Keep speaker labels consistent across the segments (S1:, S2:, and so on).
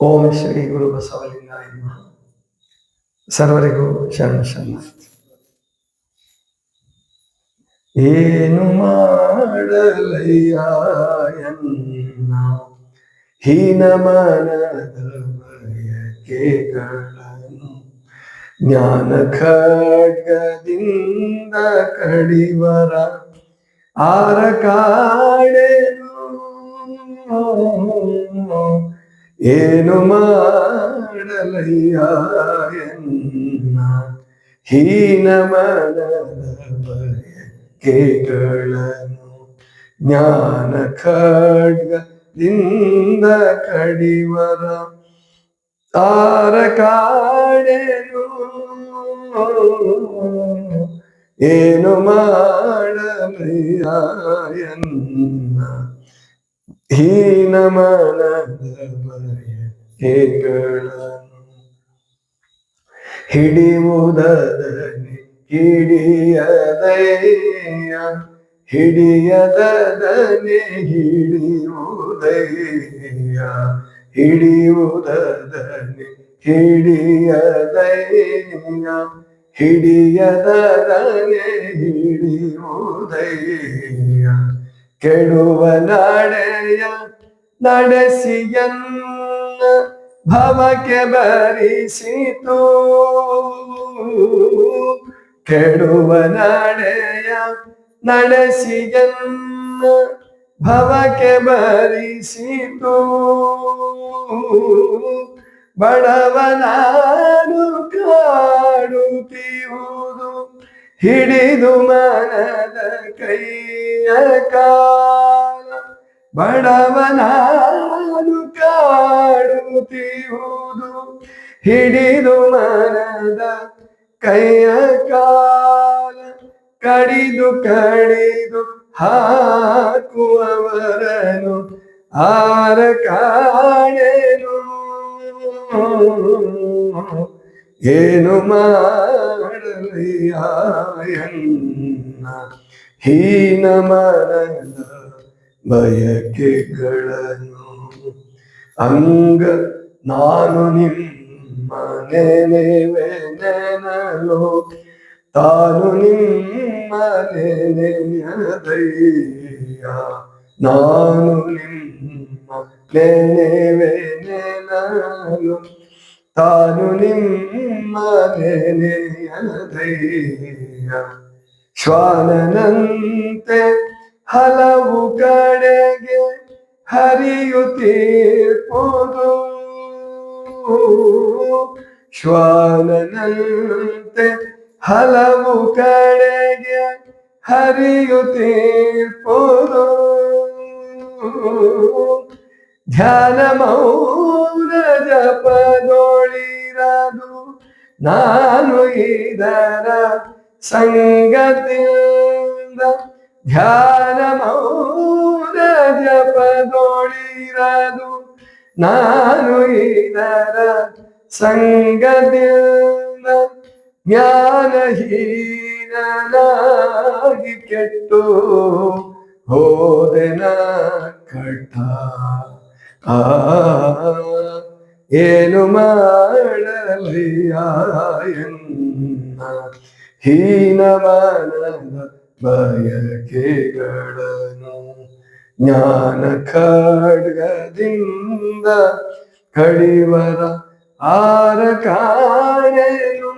S1: ಓಂ ಶ್ರೀ ಗುರು ಬಸವಲಿಂಗಾಯ ನಮಃ. ಸರ್ವರಿಗೂ ಶರಣ ಶರಣ ಏನು ಮಾಡಲಯ್ಯ ಎನ್ನ ಹೀನ ಮನದ ಬಯಕೆಗಳನ್ನು ಜ್ಞಾನ ಖಡ್ಗದಿಂದ ಕಡಿವರ ಆರ ಕಾಡೆನು ಏನು ಮಾಡಲಯ್ಯ ಎನ್ನ ಹೀನ ಮನದ ಬಯಕೆಗಳನ್ನು ಜ್ಞಾನ ಖಡ್ಗದಿಂದ ಕಡಿವರ ತಾರ ಕಾಡೆನು ಏನು ಮಾಡಲಯ್ಯ ಎನ್ನ ಹೀನ ಮನದ ಬಯಕೆಗಳನ್ನು ಹಿಡಿಯುವುದನೆ ಹಿಡಿಯದಯ್ಯ ಹಿಡಿಯದನೆ ಹಿಡಿಯುವುದಯ್ಯ ಹಿಡಿಯುವುದನೆ ಹಿಡಿಯದಯ್ಯ ಹಿಡಿಯದನೆ ಹಿಡಿಯುವುದಯ್ಯ ಕೆಡುವ ನಡೆಯ ನಡೆಸಿಯನ್ನ ಭವಕ್ಕೆ ಬರಿಸಿತು ಕೆಡುವ ನಡೆಯ ನಡೆಸಿಯನ್ನ ಭವಕ್ಕೆ ಬರಿಸಿತು ಬಡವನಾನು ಕಾಡುತ್ತಿರುವುದು ಹಿಡಿದು ಮನದ ಕೈಯ ಕಾಲ ಬಡವನಾನು ಕಾಡುತ್ತಿರುವುದು. ಹಿಡಿದು ಮನದ ಕೈಯ ಕಾಲ, ಕಡಿದು ಕಡಿದು ಹಾಕುವವರನು ಆರ ಕಾಣೆನು. ಏನು ಮಾಡಲಿಯ ಎನ್ನ ಹೀನ ಮನದ ಬಯಕೆಗಳನ್ನು ಅಂಗ ನಾನು ನಿಮ್ಮ ನೆನೆವೆ ನೆನಲು ತಾನು ನಿಮ್ಮ ನೆನೆಯದಯ್ಯ ನಾನು ನಿಮ್ಮ ನೆನೆವೆ ನೆನಲು ತಾನು ನಿಮ್ಮ ನೆನೆಯದಯ್ಯ ಶ್ವಾನನಂತೆ ಹಲವು ಕಡೆಗೆ ಹರಿಯುತ್ತೀರ್ಪೋದು ಶ್ವಾನನಂತೆ ಹಲವು ಕಡೆಗೆ ಹರಿಯುತ್ತೀರ್ಪುದು ಧ್ಯಾನ ಮೌನ ಜಪದೊಳಿರದು ನಾನು ಇದರ ಸಂಗತಿಯಿಂದ ಧ್ಯಾನ ಮೌನ ಜಪದೊಳಿರದು ನಾನು ಇದರ ಸಂಗತಿಯಿಂದ ಜ್ಞಾನಹೀನನಾಗಿ ಕೆಟ್ಟು ಹೋದೆನ ಕಟ್ಟ ಆ ಏನು ಮಾಡಲಯ್ಯ ಎನ್ನ ಹೀನ ಮನದ ಬಯಕೆಗಳನ್ನು ಜ್ಞಾನ ಖಡ್ಗದಿಂದ ಕಡಿವರ ಆರ ಕಾಣೆನು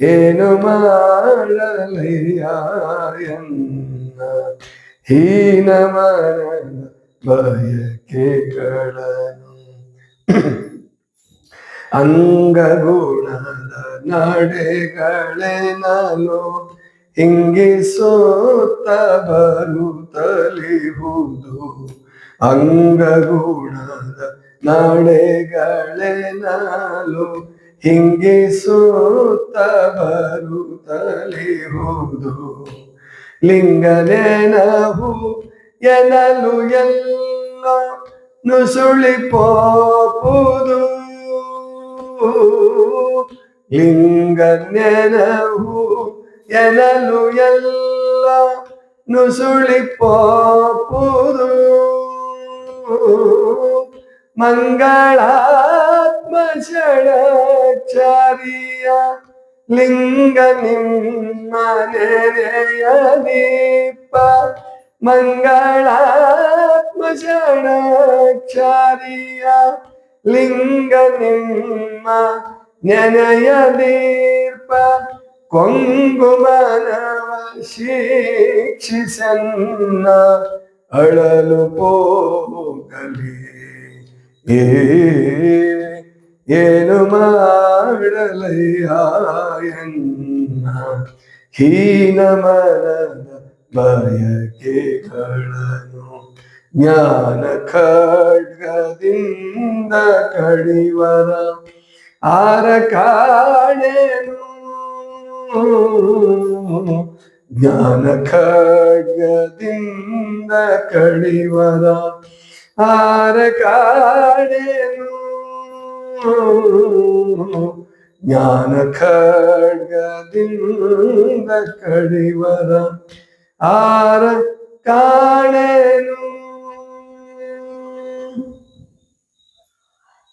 S1: ಏನು ಮಾಡಲಯ್ಯ ಎನ್ನ ಹೀನ ಮರಣ ಬಯಕೆಗಳನ್ನು ಅಂಗಗುಣದ ನಾನು ಹಿಂಗಿಸುತ್ತ ಬರುತ್ತಲಿಹುದು. ಅಂಗಗುಣದ ನಡೆಗಳೆನಲು ಹಿಂಗಿಸುತ್ತ ಬರುತ್ತಲಿಹುದು. ಲಿಂಗನೆನಹು ಎನಲು ಎಲ್ಲ ನುಸುಳಿ ಪೋಪುದು ಲಿಂಗನೆನಹು ಎನಲು ಎಲ್ಲ ನುಸುಳಿಪೋಪುದು ಮಂಗಳಾತ್ಮ ಷಡಚಾರಿಯ ಲಿಂಗ ನಿಮ್ಮ ನೆರೆಯ ದೀಪ ಮಂಗಳಾತ್ಮ ಷಡಚಾರಿಯ ಲಿಂಗ ನಿಮ್ಮ ನೆನೆಯ ದೀಪ ಕೊಂಗುಮನವ ಶಿಕ್ಷಿಸನ್ನ ಅಳಲು ಪೋಗಲಿ ಏ ಏನು ಮಾಡಲಯ್ಯ ಎನ್ನ ಹೀನ ಮನದ ಬಯಕೆಗಳನ್ನು ಜ್ಞಾನ ಖಡ್ಗದಿಂದ ಕಡಿವರ ಆರ ಕಾಣೆನು ಜ್ಞಾನ ಖಡ್ಗದಿಂದ ಕಡಿವರ ಆರ ಕಾಣೆನು ಜ್ಞಾನ ಖಡ್ಗದಿಂದ ಕಡಿವರ ಆರ ಕಾಣೆನು.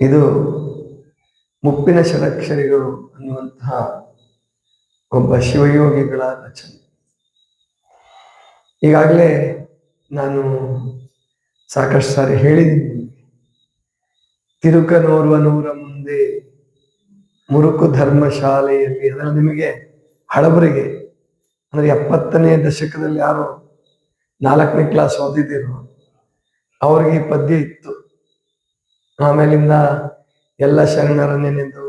S1: ಇದು ಮುಪ್ಪಿನ ಷಡಕ್ಷರಿಗಳು ಅನ್ನುವಂತಹ ಒಬ್ಬ ಶಿವಯೋಗಿಗಳ ರಚನೆ. ಈಗಾಗಲೇ ನಾನು ಸಾಕಷ್ಟು ಸಾರಿ ಹೇಳಿದ್ದೀನಿ. ತಿರುಕನೋರ್ವ ನೂರ ಮುಂದೆ ಮುರುಕು ಧರ್ಮಶಾಲೆಯಲ್ಲಿ ಅದರಲ್ಲಿ ನಿಮಗೆ ಹಳಬರಿಗೆ, ಅಂದರೆ ಎಪ್ಪತ್ತನೇ ದಶಕದಲ್ಲಿ ಯಾರು ನಾಲ್ಕನೇ ಕ್ಲಾಸ್ ಓದಿದ್ದೀರೋ, ಅವ್ರಿಗೆ ಈ ಪದ್ಯ ಇತ್ತು. ಆಮೇಲಿಂದ ಎಲ್ಲ ಶರಣರ ನೆನೆದು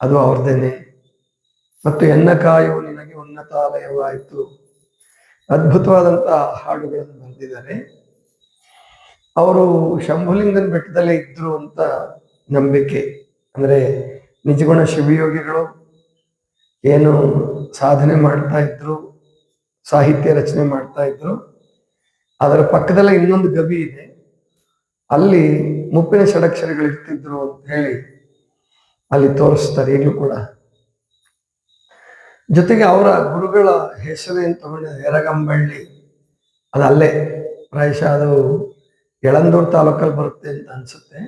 S1: ಅದು ಅವ್ರದ್ದೇನೆ. ಮತ್ತು ಎನ್ನ ಕಾಯುವು ನಿನಗೆ ಉನ್ನತಾಲಯವಾಯಿತು ಅದ್ಭುತವಾದಂತಹ ಹಾಡುಗಳನ್ನು ಬರೆದಿದ್ದಾರೆ. ಅವರು ಶಂಭುಲಿಂಗನ ಬೆಟ್ಟದಲ್ಲೇ ಇದ್ರು ಅಂತ ನಂಬಿಕೆ. ಅಂದ್ರೆ ನಿಜಗುಣ ಶಿವಯೋಗಿಗಳು ಏನು ಸಾಧನೆ ಮಾಡ್ತಾ ಇದ್ರು, ಸಾಹಿತ್ಯ ರಚನೆ ಮಾಡ್ತಾ ಇದ್ರು. ಅದರ ಪಕ್ಕದಲ್ಲೇ ಇನ್ನೊಂದು ಗವಿ ಇದೆ. ಅಲ್ಲಿ ಮುಪ್ಪಿನ ಷಡಕ್ಷರಗಳು ಇರ್ತಿದ್ರು ಅಂತ ಹೇಳಿ ಅಲ್ಲಿ ತೋರಿಸ್ತಾರೆ ಈಗಲೂ ಕೂಡ. ಜೊತೆಗೆ ಅವರ ಗುರುಗಳ ಹೆಸರೇನು ಏನು ತಗೊಂಡಿದ್ದಾರೆ? ಎರಗಂಬಳ್ಳಿ ಅದು ಅಲ್ಲೇ, ಪ್ರಾಯಶಃ ಅದು ಯಳಂದೂರು ತಾಲೂಕಲ್ಲಿ ಬರುತ್ತೆ ಅಂತ ಅನ್ಸುತ್ತೆ.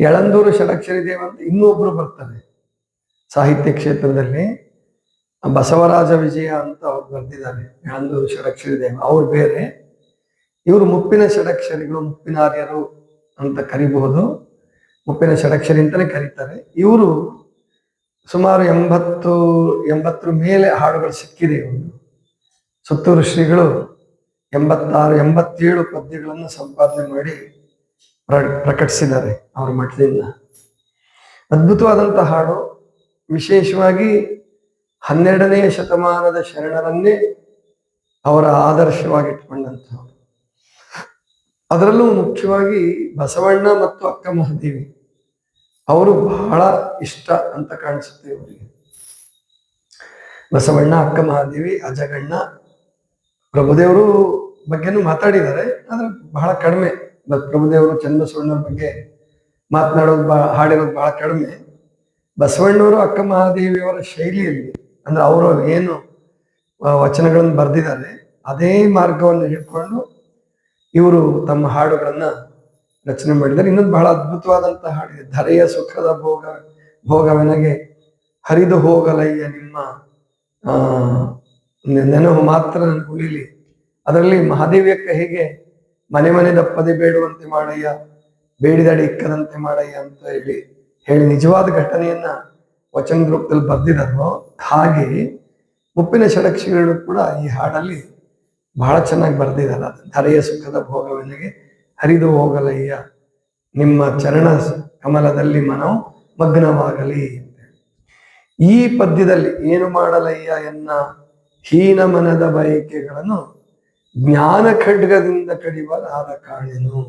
S1: ಯಳಂದೂರು ಷಡಕ್ಷರಿ ದೇವ ಅಂತ ಇನ್ನೊಬ್ರು ಬರ್ತಾರೆ. ಸಾಹಿತ್ಯ ಕ್ಷೇತ್ರದಲ್ಲಿ ಬಸವರಾಜ ವಿಜಯ ಅಂತ ಅವ್ರು ಬರೆದಿದ್ದಾರೆ. ಯಳಂದೂರು ಷಡಕ್ಷರಿ ದೇವ, ಅವ್ರು ಬೇರೆ. ಇವರು ಮುಪ್ಪಿನ ಷಡಕ್ಷರಿಗಳು ಮುಪ್ಪಿನಾರ್ಯರು ಅಂತ ಕರಿಬಹುದು. ಮುಪ್ಪಿನ ಷಡಕ್ಷರಿ ಅಂತಲೇ ಕರೀತಾರೆ. ಇವರು ಸುಮಾರು ಎಂಬತ್ತು, ಎಂಬತ್ತರ ಮೇಲೆ ಹಾಡುಗಳು ಸಿಕ್ಕಿದೆ ಇವರು. ಸುತ್ತೂರು ಶ್ರೀಗಳು ಎಂಬತ್ತಾರು, ಎಂಬತ್ತೇಳು ಪದ್ಯಗಳನ್ನು ಸಂಪಾದನೆ ಮಾಡಿ ಪ್ರ- ಪ್ರಕಟಿಸಿದ್ದಾರೆ ಅವರ ಮಠದಿಂದ. ಅದ್ಭುತವಾದಂಥ ಹಾಡು. ವಿಶೇಷವಾಗಿ ಹನ್ನೆರಡನೆಯ ಶತಮಾನದ ಶರಣರನ್ನೇ ಅವರ ಆದರ್ಶವಾಗಿಟ್ಕೊಂಡಂಥವ್ರು. ಅದರಲ್ಲೂ ಮುಖ್ಯವಾಗಿ ಬಸವಣ್ಣ ಮತ್ತು ಅಕ್ಕ ಮಹಾದೇವಿ. ಅವರು ಬಹಳ ಇಷ್ಟ ಅಂತ ಕಾಣಿಸುತ್ತೆ ಇವರಿಗೆ. ಬಸವಣ್ಣ, ಅಕ್ಕ ಮಹಾದೇವಿ, ಅಜಗಣ್ಣ ಪ್ರಭುದೇವರು ಬಗ್ಗೆನೂ ಮಾತಾಡಿದ್ದಾರೆ, ಆದ್ರೆ ಬಹಳ ಕಡಿಮೆ. ಪ್ರಭುದೇವರು ಚನ್ನಬಸವಣ್ಣವ್ರ ಬಗ್ಗೆ ಮಾತನಾಡೋದು ಬಾ, ಹಾಡಿರೋದು ಬಹಳ ಕಡಿಮೆ. ಬಸವಣ್ಣವರು ಅಕ್ಕ ಮಹಾದೇವಿಯವರ ಶೈಲಿಯಲ್ಲಿ, ಅಂದ್ರೆ ಅವರು ಏನು ವಚನಗಳನ್ನು ಬರೆದಿದ್ದಾರೆ, ಅದೇ ಮಾರ್ಗವನ್ನು ಹಿಡ್ಕೊಂಡು ಇವರು ತಮ್ಮ ಹಾಡುಗಳನ್ನ ರಚನೆ ಮಾಡಿದ್ದಾರೆ. ಇನ್ನೊಂದು ಬಹಳ ಅದ್ಭುತವಾದಂತಹ ಹಾಡಿದೆ ಧರೆಯ ಸುಖದ ಭೋಗ, ಭೋಗವೆನಗೆ ಹರಿದು ಹೋಗಲಯ್ಯ ನಿಮ್ಮ, ಆ ನೆ- ನೆನಹು ಮಾತ್ರ ನನಗೆ ಉಳಿಲಿ. ಅದರಲ್ಲಿ ಮಹಾದೇವಿಯಕ್ಕ ಹೇಗೆ, ಮನೆ ಮನೆ ದಪ್ಪದೆ ಬೇಡುವಂತೆ ಮಾಡಯ್ಯ, ಬೇಡಿದಡಿ ಇಕ್ಕದಂತೆ ಮಾಡಯ್ಯ ಅಂತ ಹೇಳಿ ಹೇಳಿ ನಿಜವಾದ ಘಟನೆಯನ್ನ ವಚನ ರೂಪದಲ್ಲಿ ಬರೆದಿದ್ದಾರೋ ಹಾಗೆ ಉಪ್ಪಿನ ಷಡಕ್ಷಿಗಳು ಕೂಡ ಈ ಹಾಡಲ್ಲಿ ಬಹಳ ಚೆನ್ನಾಗಿ ಬರೆದಿದ್ದಾರೆ ಧರೆಯ ಸುಖದ ಭೋಗವೆನಗೆ ಹರಿದು ಹೋಗಲಯ್ಯ, ನಿಮ್ಮ ಚರಣ ಕಮಲದಲ್ಲಿ ಮನವು ಮಗ್ನವಾಗಲಿ ಅಂತ ಈ ಪದ್ಯದಲ್ಲಿ ಏನು ಮಾಡಲಯ್ಯ ಎನ್ನ ಹೀನ ಮನದ ಬಯಕೆಗಳನ್ನು ಜ್ಞಾನ ಖಡ್ಗದಿಂದ ಕಡಿಯುವಾಗ ಆದ ಕಾಣೆನು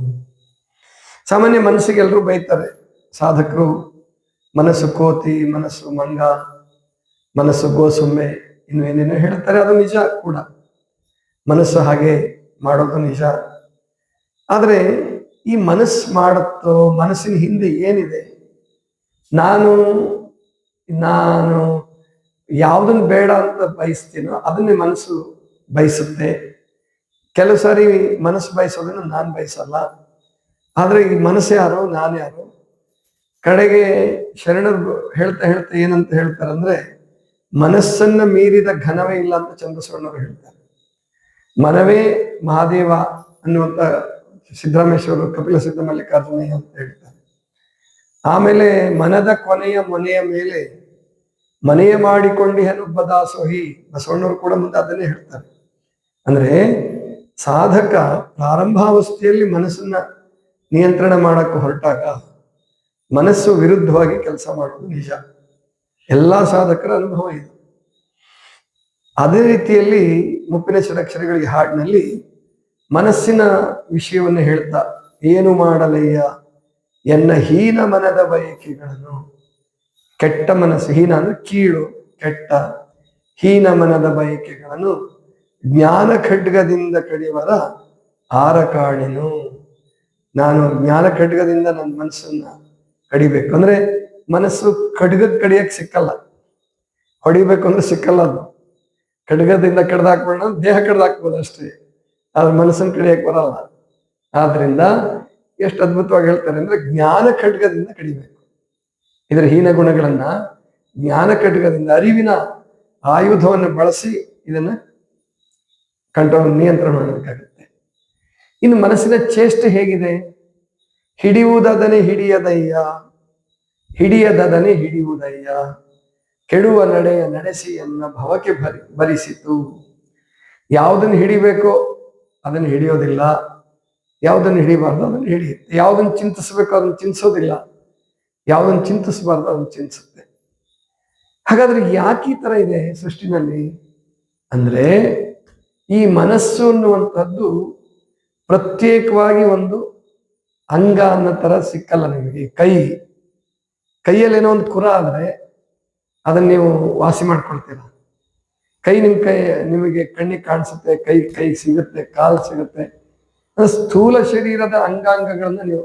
S1: ಸಾಮಾನ್ಯ ಮನಸ್ಸಿಗೆ ಎಲ್ಲರೂ ಬೈತಾರೆ. ಸಾಧಕರು ಮನಸ್ಸು ಕೋತಿ, ಮನಸ್ಸು ಮಂಗ, ಮನಸ್ಸು ಗೋಸುಮ್ಮೆ, ಇನ್ನು ಏನೇನೋ ಹೇಳ್ತಾರೆ, ಅದು ನಿಜ ಕೂಡ. ಮನಸ್ಸು ಹಾಗೆ ಮಾಡೋದು ನಿಜ. ಆದರೆ ಈ ಮನಸ್ಸು ಮಾಡುತ್ತೋ, ಮನಸ್ಸಿನ ಹಿಂದೆ ಏನಿದೆ? ನಾನು ನಾನು ಯಾವುದನ್ನು ಬೇಡ ಅಂತ ಬಯಸ್ತೀನೋ ಅದನ್ನೇ ಮನಸ್ಸು ಬಯಸುತ್ತೆ. ಕೆಲವು ಸಾರಿ ಮನಸ್ಸು ಬಯಸೋದನ್ನು ನಾನು ಬಯಸಲ್ಲ. ಆದರೆ ಈ ಮನಸ್ಸು ಯಾರು, ನಾನು ಯಾರು, ಕಡೆಗೆ ಶರಣರು ಹೇಳ್ತಾ ಹೇಳ್ತಾ ಏನಂತ ಹೇಳ್ತಾರಂದ್ರೆ, ಮನಸ್ಸನ್ನ ಮೀರಿದ ಘನವೇ ಇಲ್ಲ ಅಂತ ಚಂದ್ರಸ್ವರ್ಣರು ಹೇಳ್ತಾರೆ. ಮನವೇ ಮಹಾದೇವ ಅನ್ನುವಂತ ಸಿದ್ದರಾಮೇಶ್ವರರು ಕಪಿಲ ಸಿದ್ಧ ಮಲ್ಲಿಕಾರ್ಜುನಯ್ಯ ಅಂತ ಹೇಳ್ತಾರೆ. ಆಮೇಲೆ ಮನದ ಕೊನೆಯ ಮೊನೆಯ ಮೇಲೆ ಮನೆಯ ಮಾಡಿಕೊಂಡಿಹನುಬ್ಬ ದಾಸೋಹಿ, ಬಸವಣ್ಣವರು ಕೂಡ ಮುಂದೆ ಅದನ್ನೇ ಹೇಳ್ತಾರೆ. ಅಂದ್ರೆ ಸಾಧಕ ಪ್ರಾರಂಭಾವಸ್ಥೆಯಲ್ಲಿ ಮನಸ್ಸನ್ನ ನಿಯಂತ್ರಣ ಮಾಡಕ್ಕೆ ಹೊರಟಾಗ ಮನಸ್ಸು ವಿರುದ್ಧವಾಗಿ ಕೆಲಸ ಮಾಡೋದು ನಿಜ. ಎಲ್ಲಾ ಸಾಧಕರ ಅನುಭವ ಇದು. ಅದೇ ರೀತಿಯಲ್ಲಿ ಮುಪ್ಪಿನ ಷಡಕ್ಷರಗಳಿಗೆ ಹಾಡಿನಲ್ಲಿ ಮನಸ್ಸಿನ ವಿಷಯವನ್ನು ಹೇಳ್ತಾ, ಏನು ಮಾಡಲಯ್ಯ? ಎನ್ನ ಹೀನ ಮನದ ಬಯಕೆಗಳನ್ನು ಕೆಟ್ಟ ಮನಸ್ಸು, ಹೀನ ಅಂದ್ರೆ ಕೀಳು, ಕೆಟ್ಟ, ಹೀನ ಮನದ ಬಯಕೆಗಳನ್ನು ಜ್ಞಾನ ಖಡ್ಗದಿಂದ ಕಡಿವರ ಆರ ನಾನು ಜ್ಞಾನ ಖಡ್ಗದಿಂದ ನನ್ನ ಮನಸ್ಸನ್ನ ಕಡಿಬೇಕು. ಅಂದ್ರೆ ಮನಸ್ಸು ಖಡ್ಗದ ಕಡಿಯಕ್ ಸಿಕ್ಕಲ್ಲ. ಹೊಡಿಬೇಕು ಅಂದ್ರೆ ಸಿಕ್ಕಲ್ಲ ಅದು. ಖಡ್ಗದಿಂದ ಕಡ್ದಾಕ್ಬೋಣ ದೇಹ ಕಡ್ದಾಕ್ಬೋದು ಅಷ್ಟೇ. ಆದ್ರೆ ಮನಸ್ಸನ್ನ ಕಡಿಯಕ್ ಬರಲ್ಲ. ಆದ್ರಿಂದ ಎಷ್ಟು ಅದ್ಭುತವಾಗಿ ಹೇಳ್ತಾರೆ ಅಂದ್ರೆ ಜ್ಞಾನ ಖಡ್ಗದಿಂದ ಕಡಿಬೇಕು. ಇದರ ಹೀನ ಗುಣಗಳನ್ನ ಜ್ಞಾನ ಕಟಕದಿಂದ ಅರಿವಿನ ಆಯುಧವನ್ನು ಬಳಸಿ ಇದನ್ನ ಕಂಟ್ರೋಲ್ ನಿಯಂತ್ರಣ ಮಾಡಬೇಕಾಗುತ್ತೆ. ಇನ್ನು ಮನಸ್ಸಿನ ಚೇಷ್ಟೆ ಹೇಗಿದೆ? ಹಿಡಿಯುವುದದನೆ ಹಿಡಿಯದಯ್ಯ, ಹಿಡಿಯದದನೆ ಹಿಡಿಯುವುದಯ್ಯ, ಕೆಡುವ ನಡೆಯ ನಡೆಸಿಯನ್ನ ಭವಕ್ಕೆ ಭರಿ, ಭರಿಸಿತು. ಯಾವುದನ್ನು ಹಿಡಿಬೇಕೋ ಅದನ್ನು ಹಿಡಿಯೋದಿಲ್ಲ. ಯಾವುದನ್ನು ಹಿಡಿಬಾರ್ದು ಅದನ್ನು ಹಿಡಿಯುತ್ತೆ ಯಾವುದನ್ನು ಚಿಂತಿಸಬೇಕು ಅದನ್ನು ಚಿಂತಿಸೋದಿಲ್ಲ. ಯಾವುದನ್ನು ಚಿಂತಿಸಬಾರ್ದು, ಅದನ್ನು ಚಿಂತಿಸುತ್ತೆ. ಹಾಗಾದ್ರೆ ಯಾಕೆ ಈ ತರ ಇದೆ ಸೃಷ್ಟಿನಲ್ಲಿ? ಅಂದ್ರೆ ಈ ಮನಸ್ಸು ಅನ್ನುವಂಥದ್ದು ಪ್ರತ್ಯೇಕವಾಗಿ ಒಂದು ಅಂಗ ಅನ್ನೋ ಥರ ಸಿಕ್ಕಲ್ಲ ನಿಮಗೆ. ಕೈ, ಕೈಯಲ್ಲಿ ಏನೋ ಒಂದು ಕುರ ಆದರೆ ಅದನ್ನ ನೀವು ವಾಸಿ ಮಾಡ್ಕೊಳ್ತೀರಾ? ಕೈ ನಿಮ್ಮ ಕೈ, ನಿಮಗೆ ಕಣ್ಣಿಗೆ ಕಾಣಿಸುತ್ತೆ, ಕೈ ಕೈ ಸಿಗುತ್ತೆ, ಕಾಲು ಸಿಗುತ್ತೆ. ಸ್ಥೂಲ ಶರೀರದ ಅಂಗಾಂಗಗಳನ್ನು ನೀವು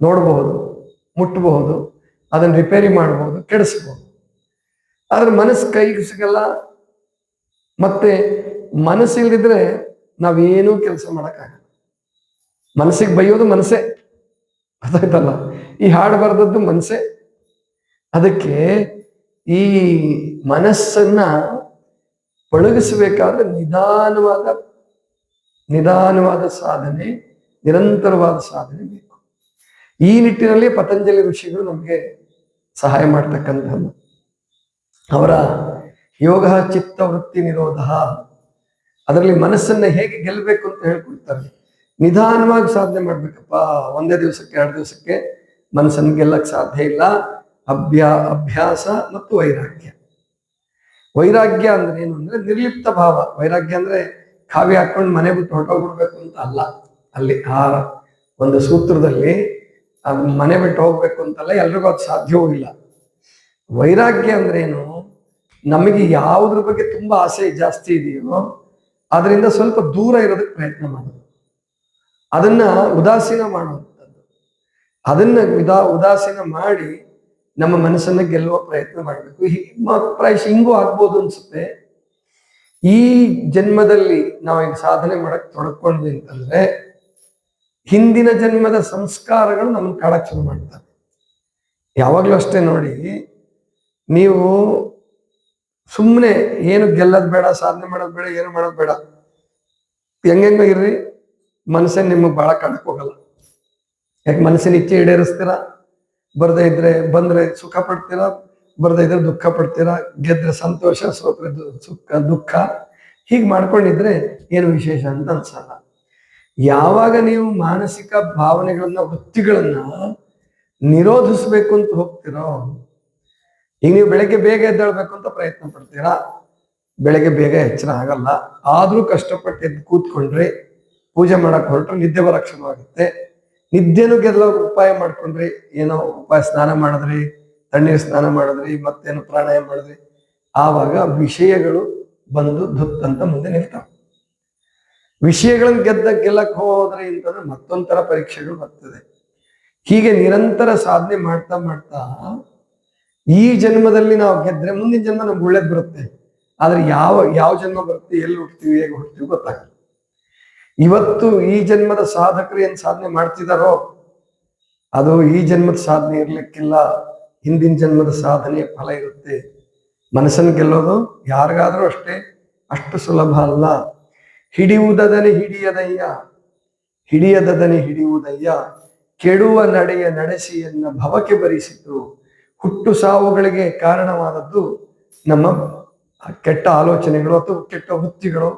S1: ನೋಡಬಹುದು. ಮುಟ್ಟಬಹುದು, ಅದನ್ನ ರಿಪೇರಿ ಮಾಡಬಹುದು ಕೆಡಿಸ್ಬೋದು ಆದ್ರೆ ಮನಸ್ಸು ಕೈಗೆ ಸಿಗಲ್ಲ, ಮತ್ತೆ ಮನಸ್ಸಿಲ್ದಿದ್ರೆ ನಾವೇನೂ ಕೆಲಸ ಮಾಡೋಕ್ಕಾಗಲ್ಲ. ಮನಸ್ಸಿಗೆ ಬೈಯೋದು ಮನಸ್ಸೇ. ಅದಾಯ್ತಲ್ಲ? ಈ ಹಾಡು ಬರೆದದ್ದು ಮನಸ್ಸೇ. ಅದಕ್ಕೆ ಈ ಮನಸ್ಸನ್ನ ಪಳಗಿಸಬೇಕಾದ್ರೆ ನಿಧಾನವಾದ ನಿಧಾನವಾದ ಸಾಧನೆ, ನಿರಂತರವಾದ ಸಾಧನೆ ಈ ನಿಟ್ಟಿನಲ್ಲಿ ಪತಂಜಲಿ ಋಷಿಗಳು ನಮಗೆ ಸಹಾಯ ಮಾಡ್ತಕ್ಕಂಥದ್ದು. ಅವರ ಯೋಗ ಚಿತ್ತ ವೃತ್ತಿ ನಿರೋಧ, ಅದರಲ್ಲಿ ಮನಸ್ಸನ್ನ ಹೇಗೆ ಗೆಲ್ಲಬೇಕು ಅಂತ ಹೇಳ್ಕೊಡ್ತಾರೆ. ನಿಧಾನವಾಗಿ ಸಾಧನೆ ಮಾಡ್ಬೇಕಪ್ಪ. ಒಂದೇ ದಿವಸಕ್ಕೆ, ಎರಡು ದಿವಸಕ್ಕೆ ಮನಸ್ಸನ್ನು ಗೆಲ್ಲಕ್ಕೆ ಸಾಧ್ಯ ಇಲ್ಲ. ಅಭ್ಯಾ, ಅಭ್ಯಾಸ ಮತ್ತು ವೈರಾಗ್ಯ. ವೈರಾಗ್ಯ ಅಂದ್ರೆ ಏನು ಅಂದ್ರೆ ನಿರ್ಲಿಪ್ತ ಭಾವ. ವೈರಾಗ್ಯ ಅಂದ್ರೆ ಕಾವ್ಯ ಹಾಕೊಂಡು ಮನೆ ಬಿಟ್ಟು ಹೊರಟೋಗ್ಬಿಡ್ಬೇಕು ಅಂತ ಅಲ್ಲ. ಅಲ್ಲಿ ಆ ಒಂದು ಸೂತ್ರದಲ್ಲಿ ಅದು ಮನೆ ಬಿಟ್ಟು ಹೋಗ್ಬೇಕು ಅಂತಲ್ಲ ಎಲ್ರಿಗೂ ಅದು ಸಾಧ್ಯವೂ ಇಲ್ಲ. ವೈರಾಗ್ಯ ಅಂದ್ರೇನು? ನಮಗೆ ಯಾವುದ್ರ ಬಗ್ಗೆ ತುಂಬಾ ಆಸೆ ಜಾಸ್ತಿ ಇದೆಯೋ, ಅದರಿಂದ ಸ್ವಲ್ಪ ದೂರ ಇರೋದಕ್ಕೆ ಪ್ರಯತ್ನ ಮಾಡೋದು. ಅದನ್ನ ಉದಾಸೀನ ಮಾಡುವಂಥದ್ದು. ಅದನ್ನ ಉದಾ, ಉದಾಸೀನ ಮಾಡಿ ನಮ್ಮ ಮನಸ್ಸನ್ನ ಗೆಲ್ಲುವ ಪ್ರಯತ್ನ ಮಾಡಬೇಕು. ಪ್ರಾಯಶಃ ಹಿಂಗೂ ಆಗ್ಬೋದು ಅನ್ಸುತ್ತೆ. ಈ ಜನ್ಮದಲ್ಲಿ ನಾವು ಈಗ ಸಾಧನೆ ಮಾಡಕ್ ತೊಡ್ಕೊಂಡ್ವಿ ಅಂತಂದ್ರೆ ಹಿಂದಿನ ಜನ್ಮದ ಸಂಸ್ಕಾರಗಳು ನಮ್ಮನ್ನು ಕಾಡಕ್ ಶುರು ಮಾಡ್ತವೆ. ಯಾವಾಗಲೂ ಅಷ್ಟೇ ನೋಡಿ, ನೀವು ಸುಮ್ಮನೆ ಏನು ಗೆಲ್ಲೋದು ಬೇಡ, ಸಾಧನೆ ಮಾಡೋದು ಬೇಡ, ಏನು ಮಾಡೋದು ಬೇಡ, ಹೆಂಗೆಂಗ ಇರ್ರಿ ಮನಸ್ಸೇ ನಿಮಗೆ ಬಹಳ ಕಾಣಕ್ ಹೋಗಲ್ಲ. ಯಾಕೆ ಮನಸ್ಸಿನ ಇಚ್ಛೆ ಈಡೇರಿಸ್ತೀರ? ಬರದೇ ಇದ್ರೆ ಬಂದ್ರೆ ಸುಖ ಪಡ್ತೀರಾ? ಬರ್ದೇ ಇದ್ರೆ ದುಃಖ ಪಡ್ತೀರಾ? ಗೆದ್ರೆ ಸಂತೋಷ, ಸೋತ್ರೆ ಸುಖ, ದುಃಖ, ಹೀಗೆ ಮಾಡ್ಕೊಂಡಿದ್ರೆ ಏನು ವಿಶೇಷ ಅಂತ ಅನ್ಸಲ್ಲ. ಯಾವಾಗ ನೀವು ಮಾನಸಿಕ ಭಾವನೆಗಳನ್ನ, ವೃತ್ತಿಗಳನ್ನ ನಿರೋಧಿಸ್ಬೇಕು ಅಂತ ಹೋಗ್ತಿರೋ, ಈಗ ನೀವು ಬೆಳಗ್ಗೆ ಬೇಗ ಎದ್ದೇಳ್ಬೇಕು ಅಂತ ಪ್ರಯತ್ನ ಪಡ್ತೀರಾ? ಬೆಳಗ್ಗೆ ಬೇಗ ಹೆಚ್ಚಿನ ಆಗಲ್ಲ. ಆದ್ರೂ ಕಷ್ಟಪಟ್ಟು ಎದ್ದು ಕೂತ್ಕೊಂಡ್ರಿ, ಪೂಜೆ ಮಾಡಕ್ ಹೊರಟ್ರೆ ನಿದ್ದೆ ಬರಕ್ ಶುರುವಾಗುತ್ತೆ ನಿದ್ದೆನೂ ಗೆಲ್ಲೋ ಉಪಾಯ ಮಾಡ್ಕೊಂಡ್ರಿ, ಏನೋ ಉಪಾಯ ಸ್ನಾನ ಮಾಡಿದ್ರಿ, ತಣ್ಣೀರು ಸ್ನಾನ ಮಾಡಿದ್ರಿ, ಮತ್ತೇನು ಪ್ರಾಣಾಯಾಮ ಮಾಡಿದ್ರಿ. ಆವಾಗ ವಿಷಯಗಳು ಬಂದು ಧುತ್ತಂತ ಮುಂದೆ ನಿಲ್ತಾವೆ. ವಿಷಯಗಳನ್ನ ಗೆದ್ದ ಗೆಲ್ಲಕ್ಕೆ ಹೋದ್ರೆ ಅಂತಂದ್ರೆ ಮತ್ತೊಂಥರ ಪರೀಕ್ಷೆಗಳು ಬರ್ತದೆ. ಹೀಗೆ ನಿರಂತರ ಸಾಧನೆ ಮಾಡ್ತಾ ಮಾಡ್ತಾ ಈ ಜನ್ಮದಲ್ಲಿ ನಾವು ಗೆದ್ರೆ ಮುಂದಿನ ಜನ್ಮ ನಮ್ಗೆ ಒಳ್ಳೇದು ಬರುತ್ತೆ. ಆದ್ರೆ ಯಾವ ಯಾವ ಜನ್ಮ ಬರುತ್ತೆ, ಎಲ್ಲಿ ಹುಡ್ತೀವಿ ಹೇಗೆ ಹುಡ್ತೀವಿ ಗೊತ್ತಾಗಲ್ಲ. ಇವತ್ತು ಈ ಜನ್ಮದ ಸಾಧಕರು ಏನ್ ಸಾಧನೆ ಮಾಡ್ತಿದಾರೋ, ಅದು ಈ ಜನ್ಮದ ಸಾಧನೆ ಇರ್ಲಿಕ್ಕಿಲ್ಲ. ಹಿಂದಿನ ಜನ್ಮದ ಸಾಧನೆ ಫಲ ಇರುತ್ತೆ. ಮನಸ್ಸನ್ನು ಗೆಲ್ಲೋದು ಯಾರಿಗಾದ್ರೂ ಅಷ್ಟೇ, ಅಷ್ಟು ಸುಲಭ ಅಲ್ಲ. ಹಿಡಿಯುವುದದನೆ ಹಿಡಿಯದಯ್ಯ. ಹಿಡಿಯದದನೆ ಹಿಡಿಯುವುದಯ್ಯ. ಕೆಡುವ ನಡೆಯ ನಡೆಸಿಯನ್ನ ಭವಕ್ಕೆ ಬರಿಸಿತು ಹುಟ್ಟು ಸಾವುಗಳಿಗೆ ಕಾರಣವಾದದ್ದು ನಮ್ಮ ಕೆಟ್ಟ ಆಲೋಚನೆಗಳು ಅಥವಾ ಕೆಟ್ಟ ವೃತ್ತಿಗಳು,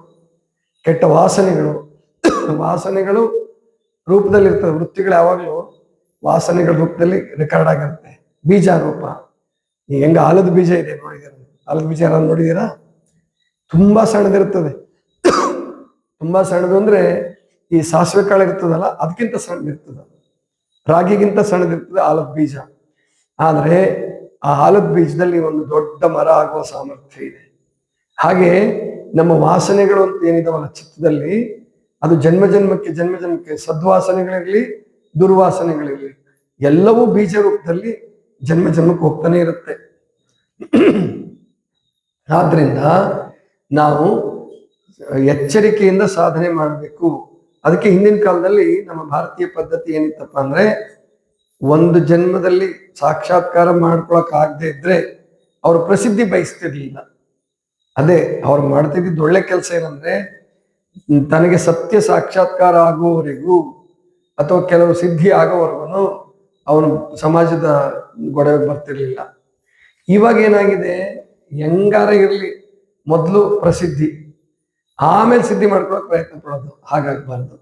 S1: ಕೆಟ್ಟ ವಾಸನೆಗಳು. ವಾಸನೆಗಳು ರೂಪದಲ್ಲಿ ಇರ್ತದೆ ವೃತ್ತಿಗಳು ಯಾವಾಗಲೂ ವಾಸನೆಗಳ ರೂಪದಲ್ಲಿ ರೆಕಾರ್ಡ್ ಆಗಿರುತ್ತೆ. ಬೀಜ ರೂಪ. ಈಗ ಹೆಂಗ ಆಲದ ಬೀಜ ಇದೆ ನೋಡಿದೀರ? ಆಲದ ಬೀಜ ಯಾರು ನೋಡಿದೀರಾ? ತುಂಬಾ ಸಣ್ಣದಿರ್ತದೆ ತುಂಬಾ ಸಣ್ಣದು ಅಂದ್ರೆ ಈ ಸಾಸಿವೆ ಕಾಳು ಇರ್ತದಲ್ಲ, ಅದಕ್ಕಿಂತ ಸಣ್ಣದಿರ್ತದೆ ರಾಗಿಗಿಂತ ಸಣ್ಣದಿರ್ತದೆ ಆಲದ ಬೀಜ. ಆದರೆ ಆ ಆಲದ ಬೀಜದಲ್ಲಿ ಒಂದು ದೊಡ್ಡ ಮರ ಆಗುವ ಸಾಮರ್ಥ್ಯ ಇದೆ. ಹಾಗೆ ನಮ್ಮ ವಾಸನೆಗಳು ಅಂತ ಏನಿದಾವಲ್ಲ ಚಿತ್ತದಲ್ಲಿ ಅದು ಜನ್ಮ ಜನ್ಮಕ್ಕೆ ಜನ್ಮ ಜನ್ಮಕ್ಕೆ ಸದ್ವಾಸನೆಗಳಿರಲಿ, ದುರ್ವಾಸನೆಗಳಿರಲಿ, ಎಲ್ಲವೂ ಬೀಜ ರೂಪದಲ್ಲಿ ಜನ್ಮ ಜನ್ಮಕ್ಕೆ ಹೋಗ್ತಾನೆ ಇರುತ್ತೆ. ಆದ್ರಿಂದ ನಾವು ಎಚ್ಚರಿಕೆಯಿಂದ ಸಾಧನೆ ಮಾಡಬೇಕು. ಅದಕ್ಕೆ ಹಿಂದಿನ ಕಾಲದಲ್ಲಿ ನಮ್ಮ ಭಾರತೀಯ ಪದ್ಧತಿ ಏನಿತ್ತಪ್ಪ ಅಂದ್ರೆ, ಒಂದು ಜನ್ಮದಲ್ಲಿ ಸಾಕ್ಷಾತ್ಕಾರ ಮಾಡ್ಕೊಳಕ್ ಆಗದೆ ಇದ್ರೆ ಅವ್ರು ಪ್ರಸಿದ್ಧಿ ಬಯಸ್ತಿರ್ಲಿಲ್ಲ. ಅದೇ, ಅವ್ರು ಮಾಡ್ತಿದ್ದಿದ್ದು ಒಳ್ಳೆ ಕೆಲಸ ಏನಂದ್ರೆ, ತನಗೆ ಸತ್ಯ ಸಾಕ್ಷಾತ್ಕಾರ ಆಗುವವರೆಗೂ ಅಥವಾ ಕೆಲವು ಸಿದ್ಧಿ ಆಗೋವರೆಗೂ ಅವನು ಸಮಾಜದ ಗೊಡವೆ ಬರ್ತಿರ್ಲಿಲ್ಲ. ಇವಾಗ ಏನಾಗಿದೆ? ಹೆಂಗಾರ ಇರಲಿ. ಮೊದಲು ಪ್ರಸಿದ್ಧಿ. ಆಮೇಲೆ ಸಿದ್ಧಿ ಮಾಡ್ಕೊಳಕ್ ಪ್ರಯತ್ನ ಪಡೋದು, ಹಾಗಾಗಬಾರ್ದು.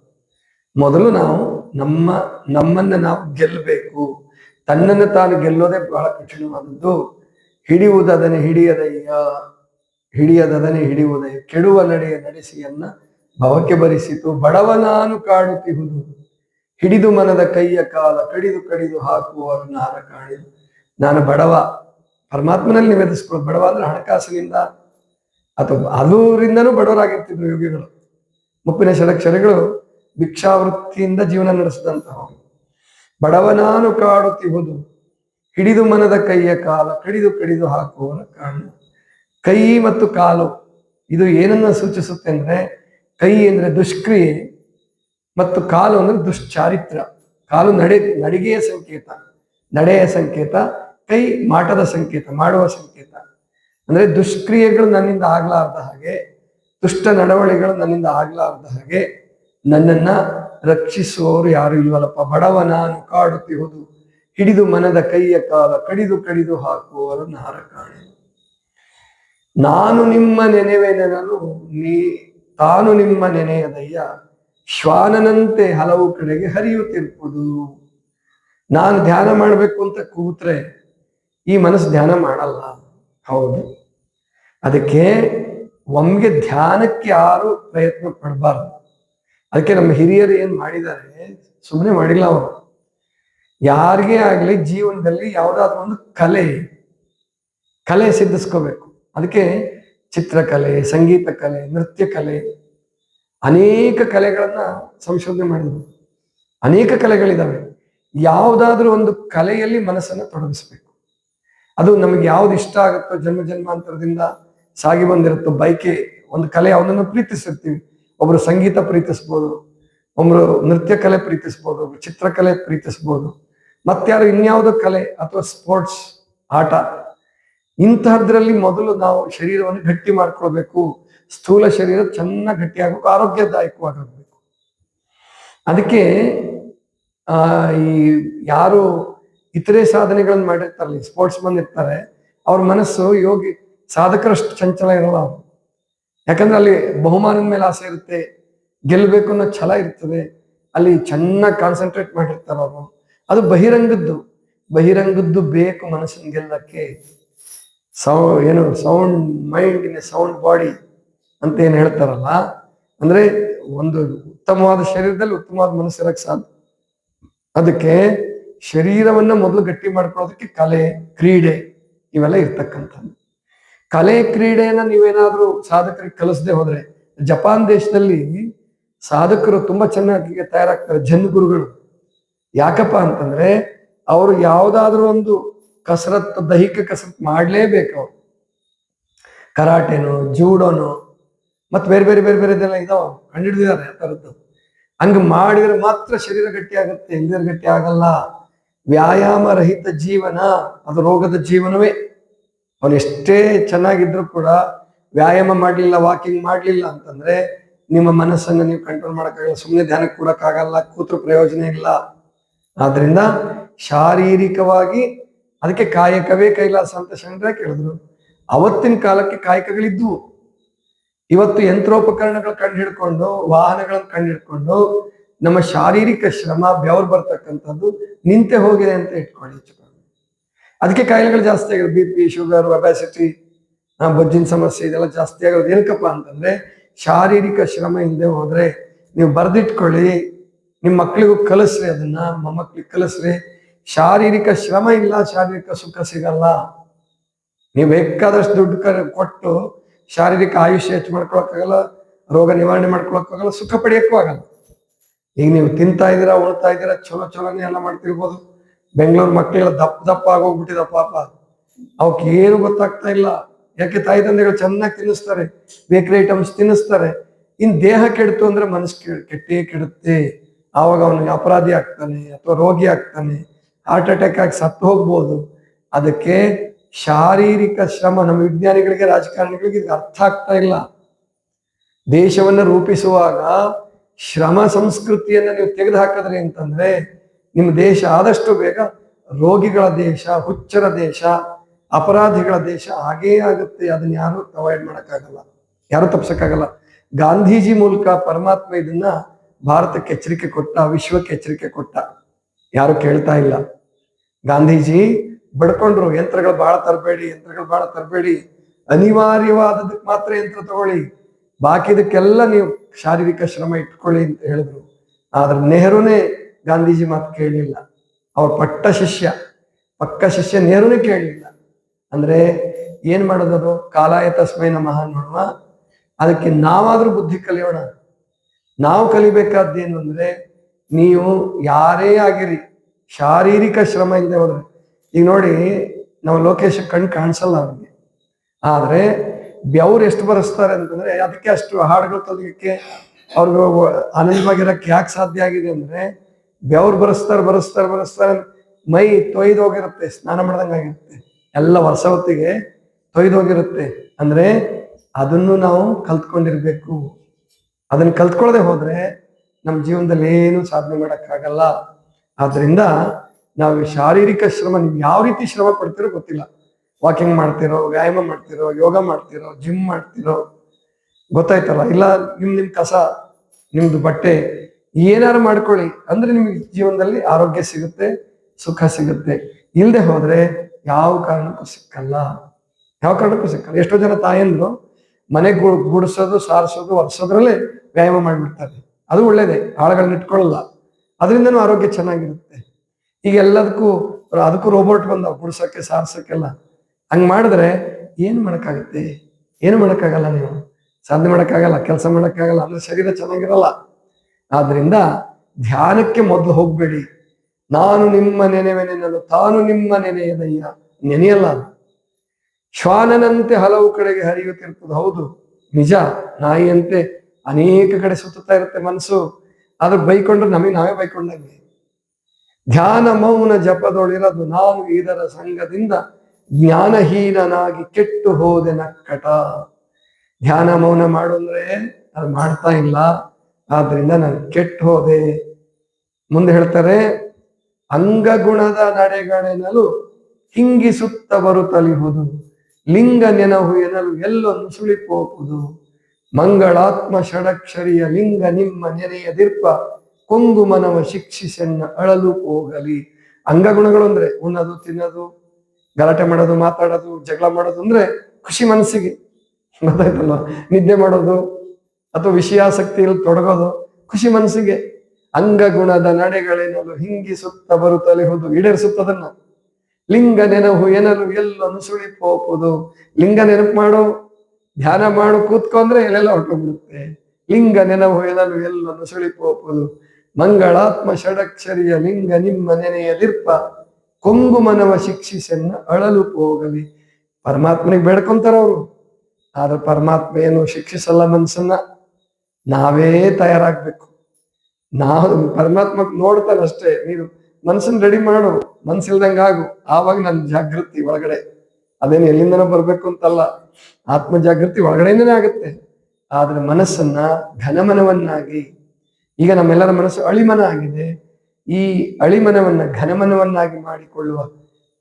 S1: ಮೊದಲು ನಾವು ನಮ್ಮ, ನಮ್ಮನ್ನ ನಾವು ಗೆಲ್ಲಬೇಕು. ತನ್ನನ್ನು ತಾನು ಗೆಲ್ಲೋದೇ ಬಹಳ ಕಠಿಣವಾದದ್ದು. ಹಿಡಿಯುವುದದನೆ ಹಿಡಿಯದಯ್ಯ ಹಿಡಿಯದದನೆ ಹಿಡಿಯುವುದಯ್ಯ. ಕೆಡುವ ನಡೆಯ ನಡೆಸಿಯನ್ನ ಭವಕ್ಕೆ ಬರಿಸಿತು ಬಡವ ನಾನು ಕಾಡುತ್ತಿಹುದು ಹಿಡಿದು ಮನದ ಕೈಯ ಕಾಲ, ಕಡಿದು ಕಡಿದು ಹಾಕುವ ನಾರ ಕಾಣಿದು. ನಾನು ಬಡವ, ಪರಮಾತ್ಮನಲ್ಲಿ ನಿವೇದಿಸ್ಕೊಳ್ಳೋದು ಬಡವ ಅಂದ್ರೆ ಹಣಕಾಸಿನಿಂದ ಅಥವಾ ಅದರಿಂದನೂ ಬಡವರಾಗಿರ್ತಿದ್ರು ಯೋಗಿಗಳು. ಮುಪ್ಪಿನ ಷಡಕ್ಷರಗಳು ಭಿಕ್ಷಾವೃತ್ತಿಯಿಂದ ಜೀವನ ನಡೆಸಿದಂತಹ ಬಡವನಾನು ಕಾಡುತ್ತಿಹುದು, ಹಿಡಿದು ಮನದ ಕೈಯ ಕಾಲ, ಕಡಿದು ಕಡಿದು ಹಾಕುವವರ ಕಾರಣ. ಕೈ ಮತ್ತು ಕಾಲು, ಇದು ಏನನ್ನ ಸೂಚಿಸುತ್ತೆ ಅಂದ್ರೆ, ಕೈ ಅಂದ್ರೆ ದುಷ್ಕ್ರಿಯೆ ಮತ್ತು ಕಾಲು ಅಂದ್ರೆ ದುಶ್ಚಾರಿತ್ರ. ಕಾಲು ನಡೆ, ನಡಿಗೆಯ ಸಂಕೇತ, ನಡೆಯ ಸಂಕೇತ, ಕೈ ಮಾಟದ ಸಂಕೇತ, ಮಾಡುವ ಸಂಕೇತ. ಅಂದ್ರೆ ದುಷ್ಕ್ರಿಯೆಗಳು ನನ್ನಿಂದ ಆಗ್ಲಾರ್ದ ಹಾಗೆ, ದುಷ್ಟ ನಡವಳಿಗಳು ನನ್ನಿಂದ ಆಗ್ಲಾರ್ದ ಹಾಗೆ ನನ್ನನ್ನ ರಕ್ಷಿಸುವವರು ಯಾರು ಇಲ್ವಲ್ಲಪ್ಪ? ಬಡವ ನಾನು ಕಾಡುತ್ತಿಹುದು, ಹಿಡಿದು ಮನದ ಕೈಯ ಕಾಲ ಕಡಿದು ಕಡಿದು ಹಾಕುವವರು ನಾರ ಕಾಣೆ. ನಾನು ನಿಮ್ಮ ನೆನೆವೆ ನೆನಲು, ನೀ ತಾನು ನಿಮ್ಮ ನೆನೆಯದಯ್ಯ ಶ್ವಾನನಂತೆ ಹಲವು ಕಡೆಗೆ ಹರಿಯುತ್ತಿರ್ಬೋದು ನಾನು ಧ್ಯಾನ ಮಾಡಬೇಕು ಅಂತ ಕೂತ್ರೆ ಈ ಮನಸ್ಸು ಧ್ಯಾನ ಮಾಡಲ್ಲ. ಹೌದು. ಅದಕ್ಕೆ ಒಮ್ಗೆ ಧ್ಯಾನಕ್ಕೆ ಯಾರು ಪ್ರಯತ್ನ ಪಡಬಾರ್ದು. ಅದಕ್ಕೆ ನಮ್ಮ ಹಿರಿಯರು ಏನ್ ಮಾಡಿದ್ದಾರೆ ಸುಮ್ಮನೆ ಮಾಡಿಲ್ಲ ಅವರು. ಯಾರಿಗೇ ಆಗಲಿ ಜೀವನದಲ್ಲಿ ಯಾವುದಾದ್ರೂ ಒಂದು ಕಲೆ ಕಲೆ ಸಿದ್ಧಿಸ್ಕೋಬೇಕು. ಅದಕ್ಕೆ ಚಿತ್ರಕಲೆ, ಸಂಗೀತ ಕಲೆ, ನೃತ್ಯ ಕಲೆ, ಅನೇಕ ಕಲೆಗಳನ್ನ ಸಂಶೋಧನೆ ಮಾಡಿದ್ರು. ಅನೇಕ ಕಲೆಗಳಿದಾವೆ. ಯಾವುದಾದ್ರೂ ಒಂದು ಕಲೆಯಲ್ಲಿ ಮನಸ್ಸನ್ನು ತೊಡಗಿಸ್ಬೇಕು. ಅದು ನಮಗೆ ಯಾವ್ದು ಇಷ್ಟ ಆಗುತ್ತೋ ಜನ್ಮ ಜನ್ಮಾಂತರದಿಂದ ಸಾಗಿ ಬಂದಿರುತ್ತೋ ಬೈಕೆ, ಒಂದು ಕಲೆ ಅವನನ್ನು ಪ್ರೀತಿಸಿರ್ತೀವಿ. ಒಬ್ರು ಸಂಗೀತ ಪ್ರೀತಿಸ್ಬೋದು, ಒಬ್ರು ನೃತ್ಯ ಕಲೆ ಪ್ರೀತಿಸ್ಬೋದು, ಒಬ್ರು ಚಿತ್ರಕಲೆ ಪ್ರೀತಿಸ್ಬೋದು. ಮತ್ತಾರು ಇನ್ಯಾವುದೋ ಕಲೆ ಅಥವಾ ಸ್ಪೋರ್ಟ್ಸ್, ಆಟ, ಇಂತಹದ್ರಲ್ಲಿ ಮೊದಲು ನಾವು ಶರೀರವನ್ನು ಗಟ್ಟಿ ಮಾಡ್ಕೊಳ್ಬೇಕು. ಸ್ಥೂಲ ಶರೀರ ಚೆನ್ನಾಗಿ ಗಟ್ಟಿಯಾಗಬೇಕು ಆರೋಗ್ಯದಾಯಕವಾಗಿರ್ಬೇಕು ಅದಕ್ಕೆ, ಆ, ಈ ಯಾರು ಇತರೆ ಸಾಧನೆಗಳನ್ನು ಮಾಡಿರ್ತಾರಲ್ಲ ಸ್ಪೋರ್ಟ್ಸ್ ಮನ್ ಇರ್ತಾರೆ, ಅವ್ರ ಮನಸ್ಸು ಯೋಗಿ ಸಾಧಕರಷ್ಟು ಚಂಚಲ ಇರಲ್ಲ ಅವ್ರು. ಯಾಕಂದ್ರೆ ಅಲ್ಲಿ ಬಹುಮಾನದ ಮೇಲೆ ಆಸೆ ಇರುತ್ತೆ ಗೆಲ್ಲಬೇಕು ಅನ್ನೋ ಛಲ ಇರ್ತದೆ, ಅಲ್ಲಿ ಚೆನ್ನಾಗಿ ಕಾನ್ಸಂಟ್ರೇಟ್ ಮಾಡಿರ್ತಾರೆ ಅವರು. ಅದು ಬಹಿರಂಗದ್ದು ಬಹಿರಂಗದ್ದು ಬೇಕು ಮನಸ್ಸನ್ನು ಗೆಲ್ಲಕ್ಕೆ. ಸೌ, ಏನು sound mind in a sound body ಅಂತ ಏನು ಹೇಳ್ತಾರಲ್ಲ, ಅಂದ್ರೆ ಒಂದು ಉತ್ತಮವಾದ ಶರೀರದಲ್ಲಿ ಉತ್ತಮವಾದ ಮನಸ್ಸು ಇರಕ್ ಸಾಧ್ಯ. ಅದಕ್ಕೆ ಶರೀರವನ್ನ ಮೊದಲು ಗಟ್ಟಿ ಮಾಡ್ಕೊಳ್ಳೋದಕ್ಕೆ ಕಲೆ, ಕ್ರೀಡೆ ಇವೆಲ್ಲ ಇರ್ತಕ್ಕಂಥದ್ದು. ಕಲೆ, ಕ್ರೀಡೆಯನ್ನ ನೀವೇನಾದ್ರೂ ಸಾಧಕರಿಗೆ ಕಲಿಸದೆ ಹೋದ್ರೆ ಜಪಾನ್ ದೇಶದಲ್ಲಿ ಸಾಧಕರು ತುಂಬಾ ಚೆನ್ನಾಗಿ ತಯಾರಾಗ್ತಾರೆ, ಜನ್ ಗುರುಗಳು. ಯಾಕಪ್ಪ ಅಂತಂದ್ರೆ ಅವರು ಯಾವುದಾದ್ರೂ ಒಂದು ಕಸರತ್ತು ದೈಹಿಕ ಕಸರತ್ತು ಮಾಡ್ಲೇಬೇಕು ಅವ್ರು. ಕರಾಟೆನೋ, ಜೂಡೋನೋ, ಮತ್ತೆ ಬೇರೆ ಬೇರೆ ಬೇರೆ ಬೇರೆದೆಲ್ಲ ಇದಾವ ಕಂಡಿಡಿದಿದ್ದಾರೆ ಆ ಥರದ್ದು ಹಂಗೆ ಮಾಡಿದ್ರೆ ಮಾತ್ರ ಶರೀರ ಗಟ್ಟಿ ಆಗುತ್ತೆ ಇಲ್ದಿರ ಗಟ್ಟಿ ಆಗಲ್ಲ. ವ್ಯಾಯಾಮ ರಹಿತ ಜೀವನ, ಅದು ರೋಗದ ಜೀವನವೇ. ಅವನು ಎಷ್ಟೇ ಚೆನ್ನಾಗಿದ್ರು ಕೂಡ ವ್ಯಾಯಾಮ ಮಾಡಲಿಲ್ಲ, ವಾಕಿಂಗ್ ಮಾಡಲಿಲ್ಲ ಅಂತಂದ್ರೆ ನಿಮ್ಮ ಮನಸ್ಸನ್ನ ನೀವು ಕಂಟ್ರೋಲ್ ಮಾಡೋಕ್ಕಾಗಲ್ಲ ಸುಮ್ಮನೆ ಧ್ಯಾನಕ್ಕೆ ಕೂರಕ್ಕಾಗಲ್ಲ, ಕೂತ್ರು ಪ್ರಯೋಜನ ಇಲ್ಲ. ಆದ್ರಿಂದ ಶಾರೀರಿಕವಾಗಿ ಅದಕ್ಕೆ ಕಾಯಕವೇ ಕೈಲಾಸ ಅಂತ ಶಂಕರ ಕೇಳಿದ್ರು. ಅವತ್ತಿನ ಕಾಲಕ್ಕೆ ಕಾಯಕಗಳಿದ್ವು. ಇವತ್ತು ಯಂತ್ರೋಪಕರಣಗಳು ಕಂಡು ಹಿಡ್ಕೊಂಡು, ವಾಹನಗಳನ್ನು ಕಂಡು ಹಿಡ್ಕೊಂಡು ನಮ್ಮ ಶಾರೀರಿಕ ಶ್ರಮ, ಬೆವರು ಬರ್ತಕ್ಕಂಥದ್ದು ನಿಂತೆ ಹೋಗಿದೆ ಅಂತ ಇಟ್ಕೊಳ್ಳಿ ಅದಕ್ಕೆ ಕಾಯಿಲೆಗಳು ಜಾಸ್ತಿ ಆಗಿದೆ ಬಿ ಪಿ ಶುಗರ್ ಒಬಾಸಿಟಿ ಬೊಜ್ಜಿನ ಸಮಸ್ಯೆ ಇದೆಲ್ಲ ಜಾಸ್ತಿ ಆಗೋದು. ಏನಕ್ಕಪ್ಪ ಅಂತಂದ್ರೆ, ಶಾರೀರಿಕ ಶ್ರಮ ಇಲ್ಲದೆ ಹೋದ್ರೆ ನೀವು ಬರೆದಿಟ್ಕೊಳ್ಳಿ ನಿಮ್ಮ ಮಕ್ಕಳಿಗೂ ಕಲಿಸ್ರಿ ಅದನ್ನ, ಮೊಮ್ಮಕ್ಳಿಗೆ ಕಲಿಸ್ರಿ. ಶಾರೀರಿಕ ಶ್ರಮ ಇಲ್ಲ, ಶಾರೀರಿಕ ಸುಖ ಸಿಗಲ್ಲ. ನೀವು ಬೇಕಾದಷ್ಟು ದುಡ್ಡು ಕೊಟ್ಟು ಶಾರೀರಿಕ ಆಯುಷ್ಯ ಹೆಚ್ಚು ಮಾಡ್ಕೊಳಕ್ಕಾಗಲ್ಲ, ರೋಗ ನಿವಾರಣೆ ಮಾಡ್ಕೊಳಕ್ಕಾಗಲ್ಲ, ಸುಖ ಪಡೆಯಕ್ಕೂ ಆಗಲ್ಲ. ಈಗ ನೀವು ತಿಂತಾ ಇದ್ದೀರಾ ಉಳ್ತಾ ಇದ್ದೀರಾ ಚಲೋ ಚಲೋನೆ ಎಲ್ಲ ಮಾಡ್ತಿರ್ಬೋದು. ಬೆಂಗಳೂರು ಮಕ್ಕಳೆಲ್ಲ ದಪ್ಪ ದಪ್ಪ ಆಗೋಗ್ಬಿಟ್ಟಿದ ಪಾಪ. ಅವಕ್ಕೆ ಏನು ಗೊತ್ತಾಗ್ತಾ ಇಲ್ಲ. ಯಾಕೆ ತಾಯಿ ತಂದೆಗಳು ಚೆನ್ನಾಗಿ ತಿನ್ನಿಸ್ತಾರೆ, ಬೇಕರಿ ಐಟಮ್ಸ್ ತಿನ್ನಿಸ್ತಾರೆ. ಇನ್ ದೇಹ ಕೆಡ್ತು ಅಂದ್ರೆ ಮನಸ್ಸು ಕೆಟ್ಟೇ ಕೆಡುತ್ತೆ. ಆವಾಗ ಅವನಿಗೆ ಅಪರಾಧಿ ಆಗ್ತಾನೆ ಅಥವಾ ರೋಗಿ ಆಗ್ತಾನೆ. ಹಾರ್ಟ್ ಅಟ್ಯಾಕ್ ಆಗಿ ಸತ್ತು ಹೋಗ್ಬೋದು. ಅದಕ್ಕೆ ಶಾರೀರಿಕ ಶ್ರಮ, ನಮ್ಮ ವಿಜ್ಞಾನಿಗಳಿಗೆ, ರಾಜಕಾರಣಿಗಳಿಗೆ ಇದು ಅರ್ಥ ಆಗ್ತಾ ಇಲ್ಲ. ದೇಶವನ್ನ ರೂಪಿಸುವಾಗ ಶ್ರಮ ಸಂಸ್ಕೃತಿಯನ್ನು ನೀವು ತೆಗೆದು ಹಾಕಿದ್ರಿ ಅಂತಂದ್ರೆ ನಿಮ್ಮ ದೇಶ ಆದಷ್ಟು ಬೇಗ ರೋಗಿಗಳ ದೇಶ, ಹುಚ್ಚರ ದೇಶ, ಅಪರಾಧಿಗಳ ದೇಶ ಹಾಗೇ ಆಗುತ್ತೆ. ಅದನ್ನ ಯಾರು ಅವಾಯ್ಡ್ ಮಾಡೋಕ್ಕಾಗಲ್ಲ. ಯಾರು ತಪ್ಸಕ್ಕಾಗಲ್ಲ. ಗಾಂಧೀಜಿ ಮೂಲಕ ಪರಮಾತ್ಮ ಇದನ್ನ ಭಾರತಕ್ಕೆ ಎಚ್ಚರಿಕೆ ಕೊಟ್ಟ, ವಿಶ್ವಕ್ಕೆ ಎಚ್ಚರಿಕೆ ಕೊಟ್ಟ. ಯಾರು ಕೇಳ್ತಾ ಇಲ್ಲ. ಗಾಂಧೀಜಿ, ಬಡ್ಕೊಂಡ್ರು, ಯಂತ್ರಗಳು ಬಹಳ ತರಬೇಡಿ, ಯಂತ್ರಗಳು ಬಹಳ ತರಬೇಡಿ. ಅನಿವಾರ್ಯವಾದದಕ್ಕೆ ಮಾತ್ರ ಯಂತ್ರ ತಗೊಳ್ಳಿ. ಬಾಕಿದಕ್ಕೆಲ್ಲ ನೀವು ಶಾರೀರಿಕ ಶ್ರಮ ಇಟ್ಕೊಳ್ಳಿ ಅಂತ ಹೇಳಿದ್ರು. ಆದ್ರೆ ನೆಹರುನೇ ಗಾಂಧೀಜಿ ಮಾತು ಕೇಳಲಿಲ್ಲ. ಅವ್ರ ಪಟ್ಟ ಶಿಷ್ಯ, ಪಕ್ಕ ಶಿಷ್ಯ ನೆಹರುನೇ ಕೇಳಲಿಲ್ಲ. ಅಂದ್ರೆ ಏನ್ ಮಾಡೋದದು? ಕಾಲಾಯ ತಸ್ಮೈ ನಮಃ ನೋಡುವ ಅದಕ್ಕೆ ನಾವಾದ್ರೂ ಬುದ್ಧಿ ಕಲಿಯೋಣ. ನಾವು ಕಲಿಬೇಕಾದ್ದೇನು ಅಂದ್ರೆ, ನೀವು ಯಾರೇ ಆಗಿರಿ, ಶಾರೀರಿಕ ಶ್ರಮ ಇಲ್ಲದೆ ಹೋದ್ರೆ. ಈಗ ನೋಡಿ ನಾವು ಲೋಕೇಶ್ ಕಣ್ ಕಾಣಿಸಲ್ಲ ಅವ್ರಿಗೆ. ಆದ್ರೆ ಬೆವ್ರು ಎಷ್ಟು ಬರೆಸ್ತಾರೆ ಅಂತಂದ್ರೆ, ಅದಕ್ಕೆ ಅಷ್ಟು ಹಾಡುಗಳು ಕಲಿಯೋಕ್ಕೆ ಅವ್ರಿಗೆ ಆನಂದವಾಗಿರಕ್ಕೆ ಯಾಕೆ ಸಾಧ್ಯ ಆಗಿದೆ ಅಂದ್ರೆ, ಬೆವ್ರು ಬರೆಸ್ತಾರೆ ಬರೆಸ್ತಾರೆ ಬರೆಸ್ತಾರೆ ಮೈ ತೊಯ್ದೋಗಿರುತ್ತೆ ಸ್ನಾನ ಮಾಡ್ದಂಗಾಗಿರುತ್ತೆ ಎಲ್ಲ ವರ್ಷ ಹೊತ್ತಿಗೆ ತೊಯ್ದೋಗಿರುತ್ತೆ ಅಂದ್ರೆ ಅದನ್ನು ನಾವು ಕಲ್ತ್ಕೊಂಡಿರ್ಬೇಕು. ಅದನ್ನ ಕಲ್ತ್ಕೊಳ್ಳದೆ ಹೋದ್ರೆ ನಮ್ಮ ಜೀವನದಲ್ಲಿ ಏನು ಸಾಧನೆ ಮಾಡೋಕ್ಕಾಗಲ್ಲ. ಆದ್ರಿಂದ ನಾವು ಶಾರೀರಿಕ ಶ್ರಮ, ನೀವು ಯಾವ ರೀತಿ ಶ್ರಮ ಪಡ್ತಿರೋ ಗೊತ್ತಿಲ್ಲ. ವಾಕಿಂಗ್ ಮಾಡ್ತಿರೋ, ವ್ಯಾಯಾಮ ಮಾಡ್ತಿರೋ, ಯೋಗ ಮಾಡ್ತಿರೋ ಜಿಮ್ ಮಾಡ್ತಿರೋ, ಗೊತ್ತಾಯ್ತಲ್ಲ? ಇಲ್ಲ, ನಿಮ್ ನಿಮ್ ಕಸ, ನಿಮ್ದು ಬಟ್ಟೆ ಏನಾರು ಮಾಡ್ಕೊಳ್ಳಿ. ಅಂದ್ರೆ ನಿಮಗೆ ಜೀವನದಲ್ಲಿ ಆರೋಗ್ಯ ಸಿಗುತ್ತೆ, ಸುಖ ಸಿಗುತ್ತೆ. ಇಲ್ಲದೆ ಹೋದ್ರೆ ಯಾವ ಕಾರಣಕ್ಕೂ ಸಿಕ್ಕಲ್ಲ. ಯಾವ ಕಾರಣಕ್ಕೂ ಸಿಕ್ಕಲ್ಲ. ಎಷ್ಟೋ ಜನ ತಾಯಂದ್ರು ಮನೆ ಗುಡಿಸೋದು, ಸಾರಿಸೋದು, ಒರೆಸೋದ್ರಲ್ಲೇ ವ್ಯಾಯಾಮ ಮಾಡಿಬಿಡ್ತಾರೆ. ಅದು ಒಳ್ಳೇದೇ. ಆಳುಗಳನ್ನ ಇಟ್ಕೊಳ್ಳಲ್ಲ. ಅದರಿಂದನೂ ಆರೋಗ್ಯ ಚೆನ್ನಾಗಿರುತ್ತೆ. ಈಗ ಎಲ್ಲದಕ್ಕೂ, ಅದಕ್ಕೂ ರೋಬೋಟ್ ಬಂದಾವ. ಗುಡ್ಸೋಕ್ಕೆ ಸಾರ್ಸೋಕ್ಕೆಲ್ಲ ಹಂಗ್ ಮಾಡಿದ್ರೆ ಏನ್ ಮಾಡಕ್ಕಾಗತ್ತೆ? ಏನು ಮಾಡಕ್ಕಾಗಲ್ಲ ನೀವು? ಸಾಧನೆ ಮಾಡಕ್ಕಾಗಲ್ಲ, ಕೆಲಸ ಮಾಡಕ್ಕಾಗಲ್ಲ ಅಂದ್ರೆ ಶರೀರ ಚೆನ್ನಾಗಿರಲ್ಲ. ಆದ್ರಿಂದ ಧ್ಯಾನಕ್ಕೆ ಮೊದಲು ಹೋಗಬೇಡಿ. ನಾನು ನಿಮ್ಮ ನೆನೆವೆ ನೆನಲು ತಾನು ನಿಮ್ಮ ನೆನೆಯದಯ್ಯ ನೆನೆಯಲ್ಲ. ಶ್ವಾನನಂತೆ ಹಲವು ಕಡೆಗೆ ಹರಿಯುತ್ತಿರ್ತದೆ ಹೌದು. ನಿಜ, ನಾಯಿಯಂತೆ ಅನೇಕ ಕಡೆ ಸುತ್ತುತ್ತಾ ಇರುತ್ತೆ ಮನಸ್ಸು. ಆದ್ರೆ ಬೈಕೊಂಡ್ರೆ ನಮಗೆ, ನಾವೇ ಬೈಕೊಂಡಂಗೆ. ಧ್ಯಾನ, ಮೌನ ಜಪದೊಳಿರದು ನಾವು ಇದರ ಸಂಘದಿಂದ ಜ್ಞಾನಹೀನನಾಗಿ ಕೆಟ್ಟು ಹೋದೆ ನಕ್ಕಟ. ಧ್ಯಾನ ಮೌನ ಮಾಡು ಅಂದ್ರೆ ಅದು ಮಾಡ್ತಾ ಇಲ್ಲ. ಆದ್ರಿಂದ ನಾನು ಕೆಟ್ಟು ಹೋದೆ. ಮುಂದೆ ಹೇಳ್ತಾರೆ, ಅಂಗಗುಣದ ನಡೆಗಳೆನಲು ಹಿಂಗಿಸುತ್ತ ಬರುತ್ತಲಿಹುದು. ಲಿಂಗ ನೆನಹು ಎನಲು ಎಲ್ಲೊಂದು ಸುಳಿಪೋಪುದು ಮಂಗಳಾತ್ಮ ಷಡಕ್ಷರಿಯ ಲಿಂಗ ನಿಮ್ಮ ನೆನೆಯ ದಿರ್ಪ ಕೊಂಗು ಮನವ ಶಿಕ್ಷಿಸೆನ್ನ ಅಳಲು ಹೋಗಲಿ. ಅಂಗಗುಣಗಳು ಅಂದ್ರೆ ಉಣ್ಣದು, ತಿನ್ನೋದು ಗಲಾಟೆ ಮಾಡೋದು, ಮಾತಾಡೋದು, ಜಗಳ ಮಾಡೋದು ಅಂದ್ರೆ ಖುಷಿ ಮನಸ್ಸಿಗೆ. ಗೊತ್ತಾಯ್ತಲ್ಲ ನಿದ್ದೆ ಮಾಡೋದು ಅಥವಾ ವಿಷಯಾಸಕ್ತಿಯಲ್ಲಿ ತೊಡಗೋದು ಖುಷಿ ಮನಸ್ಸಿಗೆ. ಅಂಗಗುಣದ ಸುತ್ತ ಹಿಂಗಿಸುತ್ತ ಬರುತ್ತಲಿಹುದು ಈಡೇರಿಸುತ್ತದನ್ನ. ಲಿಂಗ ನೆನಹು ಎಲ್ಲೋ ಎಲ್ಲೊಂದು ಸುಳಿಪೋಪುದು. ಲಿಂಗ ನೆನಪು ಮಾಡು, ಧ್ಯಾನ ಮಾಡು ಕೂತ್ಕೊಂಡ್ರೆ ಎಲ್ಲೆಲ್ಲ ಹೊರಟೋಗ್ಬಿಡುತ್ತೆ. ಲಿಂಗ ನೆನಹು ಎಲ್ಲೋ ಎಲ್ಲೊಂದು ಸುಳಿಪೋಪುದು. ಮಂಗಳಾತ್ಮ ಷಡಕ್ಷರಿಯ ಲಿಂಗ ನಿಮ್ಮ ನೆನೆಯದಿರ್ಪ. ಕೊಂಗು ಮನವ ಶಿಕ್ಷಿಸನ್ನ ಅಳಲು ಹೋಗಲಿ ಪರಮಾತ್ಮನಿಗೆ ಬೇಡ್ಕೊಂತಾರ ಅವರು. ಆದ್ರೆ ಪರಮಾತ್ಮ ಏನು ಶಿಕ್ಷಿಸಲ್ಲ ಮನಸ್ಸನ್ನ? ನಾವೇ ತಯಾರಾಗ್ಬೇಕು. ನಾವು ಪರಮಾತ್ಮ ನೋಡ್ತಾರಷ್ಟೇ ನೀನು ಮನ್ಸನ್ನ ರೆಡಿ ಮಾಡು. ಮನ್ಸಿಲ್ದಂಗ ಆಗು. ಆವಾಗ ನನ್ ಜಾಗೃತಿ ಒಳಗಡೆ. ಅದೇನು ಎಲ್ಲಿಂದನೋ ಬರ್ಬೇಕು ಅಂತಲ್ಲ. ಆತ್ಮ ಜಾಗೃತಿ ಒಳಗಡೆಯಿಂದನೇ ಆಗುತ್ತೆ. ಆದ್ರೆ ಮನಸ್ಸನ್ನ ಘನಮನವನ್ನಾಗಿ, ಈಗ ನಮ್ಮೆಲ್ಲರ ಮನಸ್ಸು ಅಳಿಮನ ಆಗಿದೆ. ಈ ಅಳಿಮನವನ್ನ ಘನಮನವನ್ನಾಗಿ ಮಾಡಿಕೊಳ್ಳುವ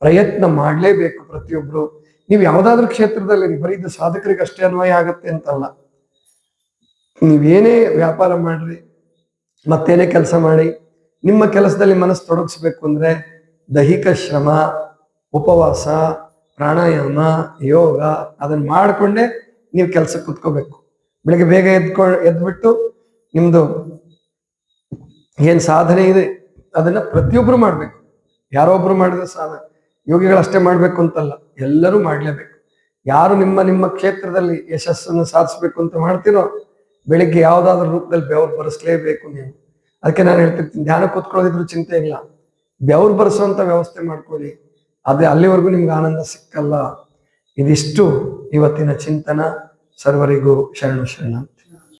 S1: ಪ್ರಯತ್ನ ಮಾಡಲೇಬೇಕು ಪ್ರತಿಯೊಬ್ರು. ನೀವು ಯಾವುದಾದ್ರೂ ಕ್ಷೇತ್ರದಲ್ಲಿ ಬರೀ ಸಾಧಕರಿಗೆ ಅಷ್ಟೇ ಅನ್ವಯ ಆಗತ್ತೆ ಅಂತಲ್ಲ. ನೀವೇನೇ ವ್ಯಾಪಾರ ಮಾಡ್ರಿ, ಮತ್ತೇನೇ ಕೆಲಸ ಮಾಡಿ, ನಿಮ್ಮ ಕೆಲಸದಲ್ಲಿ ಮನಸ್ಸು ತೊಡಗಿಸ್ಬೇಕು ಅಂದ್ರೆ ದೈಹಿಕ ಶ್ರಮ, ಉಪವಾಸ, ಪ್ರಾಣಾಯಾಮ, ಯೋಗ, ಅದನ್ನ ಮಾಡಿಕೊಂಡೇ ನೀವು ಕೆಲಸಕ್ಕೆ ಕುತ್ಕೋಬೇಕು. ಬೆಳಿಗ್ಗೆ ಬೇಗ ಎದ್ಕೊ, ಎದ್ಬಿಟ್ಟು ನಿಮ್ದು ಏನ್ ಸಾಧನೆ ಇದೆ ಅದನ್ನ ಪ್ರತಿಯೊಬ್ರು ಮಾಡ್ಬೇಕು. ಯಾರೋ ಒಬ್ರು ಮಾಡಿದ್ರೆ ಸಾಧನೆ ಯೋಗಿಗಳಷ್ಟೇ ಮಾಡ್ಬೇಕು ಅಂತಲ್ಲ, ಎಲ್ಲರೂ ಮಾಡ್ಲೇಬೇಕು. ಯಾರು ನಿಮ್ಮ ನಿಮ್ಮ ಕ್ಷೇತ್ರದಲ್ಲಿ ಯಶಸ್ಸನ್ನು ಸಾಧಿಸ್ಬೇಕು ಅಂತ ಮಾಡ್ತೀರೋ, ಬೆಳಿಗ್ಗೆ ಯಾವ್ದಾದ್ರು ರೂಪದಲ್ಲಿ ಬೆವರು ಬರೆಸ್ಲೇಬೇಕು ನೀವು. ಅದಕ್ಕೆ ನಾನು ಹೇಳ್ತಿರ್ತೀನಿ, ಧ್ಯಾನ ಕೂತ್ಕೊಳ್ಳೋದಿದ್ರು ಚಿಂತೆ ಇಲ್ಲ. ಬೆವರು ಬರೆಸುವಂತ ವ್ಯವಸ್ಥೆ ಮಾಡ್ಕೊಳ್ಳಿ. ಅದೇ ಅಲ್ಲಿವರೆಗೂ ನಿಮ್ಗೆ ಆನಂದ ಸಿಕ್ಕಲ್ಲ. ಇದಿಷ್ಟು ಇವತ್ತಿನ ಚಿಂತನ. ಸರ್ವರಿಗೂ ಶರಣು ಶರಣ.